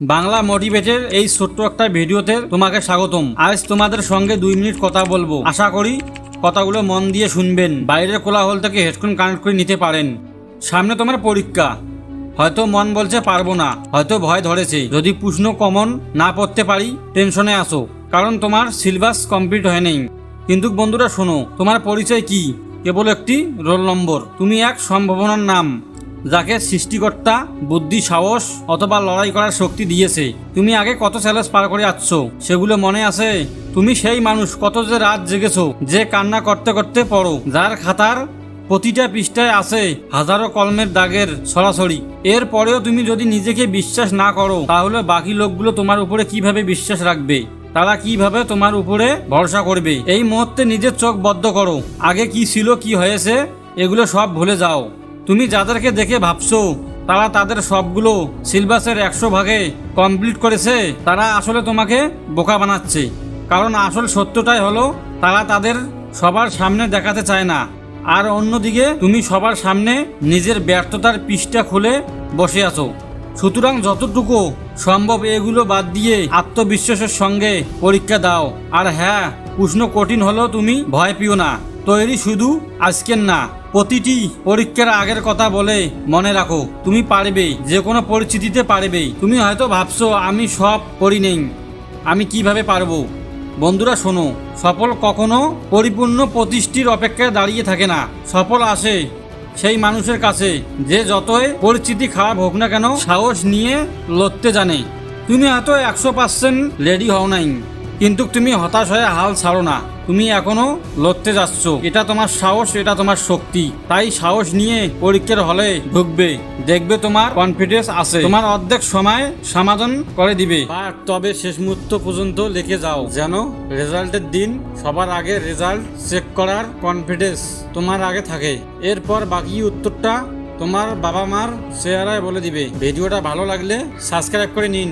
বাংলা মোটিভেটের এই ছোট্ট একটা ভিডিওতে তোমাকে স্বাগতম। আজ তোমাদের সঙ্গে দুই মিনিট কথা বলব। আশা করি কথাগুলো মন দিয়ে শুনবেন। বাইরের কোলাহল থেকে হেডফোন কানেক্ট করে নিতে পারেন। সামনে তোমার পরীক্ষা। হয়তো মন বলছে পারব না, হয়তো ভয় ধরেছে। যদি প্রশ্ন কমন না পড়তে পারি, টেনশনে আসো কারণ তোমার সিলেবাস কমপ্লিট হয় নেই। কিন্তু বন্ধুরা শোনো, তোমার পরিচয় কি? কেবল একটি রোল নম্বর। তুমি এক সম্ভাবনার নাম। যাকে সৃষ্টিকর্তা, বুদ্ধি, সাহস অথবা লড়াই করার শক্তি দিয়েছে। তুমি আগে কত চ্যালেঞ্জ পার করে আসছো সেগুলো মনে আছে? তুমি সেই মানুষ কত যে রাত জেগেছো, যে কান্না করতে করতে পড়ো, যার খাতার প্রতিটা পৃষ্ঠায় আছে হাজারো কলমের দাগের সরাসরি। এর পরেও তুমি যদি নিজেকে বিশ্বাস না করো, তাহলে বাকি লোকগুলো তোমার উপরে কীভাবে বিশ্বাস রাখবে? তারা কীভাবে তোমার উপরে ভরসা করবে? এই মুহূর্তে নিজের চোখ বদ্ধ করো। আগে কি ছিল, কি হয়েছে, এগুলো সব ভুলে যাও। তুমি যাদেরকে দেখে ভাবছ, তারা তাদের সবগুলো সিলেবাসের একশো ভাগে কমপ্লিট করেছে, তারা আসলে তোমাকে বোকা বানাচ্ছে। কারণ আসল সত্যটাই হলো, তারা তাদের সবার সামনে দেখাতে চায় না। আর অন্যদিকে, তুমি সবার সামনে নিজের ব্যর্থতার পৃষ্ঠা খুলে বসে আছো। সুতরাং যতটুকু সম্ভব এগুলো বাদ দিয়ে আত্মবিশ্বাসের সঙ্গে পরীক্ষা দাও। আর হ্যাঁ প্রশ্ন কঠিন হলেও তুমি ভয় পিও না। তৈরি শুধু আজকের না। প্রতিটি পরীক্ষার আগের কথা বলে মনে রাখো, তুমি পারবে, যে কোনো পরিস্থিতিতে পারবে। তুমি হয়তো ভাবছ, আমি সব করি নেই, আমি কীভাবে পারব? বন্ধুরা, শোনো, সফল কখনো পরিপূর্ণ প্রতিষ্ঠির অপেক্ষায় দাঁড়িয়ে থাকে না। সফল আসে সেই মানুষের কাছে, যে যতই পরিস্থিতি খারাপ হোক না কেন সাহস নিয়ে লড়তে জানে। তুমি হয়তো একশো পার্সেন্ট রেডি হও নাই। কিন্তু তুমি হতাশ হয়ে হাল ছাড়ো না। তুমি এখনও লড়তে যাচ্ছ। এটা তোমার সাহস, এটা তোমার শক্তি। তাই সাহস নিয়ে পরীক্ষার হলে ঢুকবে। দেখবে তোমার কনফিডেন্স আছে। তোমার অর্ধেক সময় সমাধান করে দিবে। আর তবে শেষ মুহূর্ত পর্যন্ত লিখে যাও। যেন রেজাল্টের দিন সবার আগে রেজাল্ট চেক করার কনফিডেন্স তোমার আগে থাকে। এরপর বাকি উত্তরটা তোমার বাবা মার চেহারায় বলে দিবে। ভিডিওটা ভালো লাগলে সাবস্ক্রাইব করে নিন।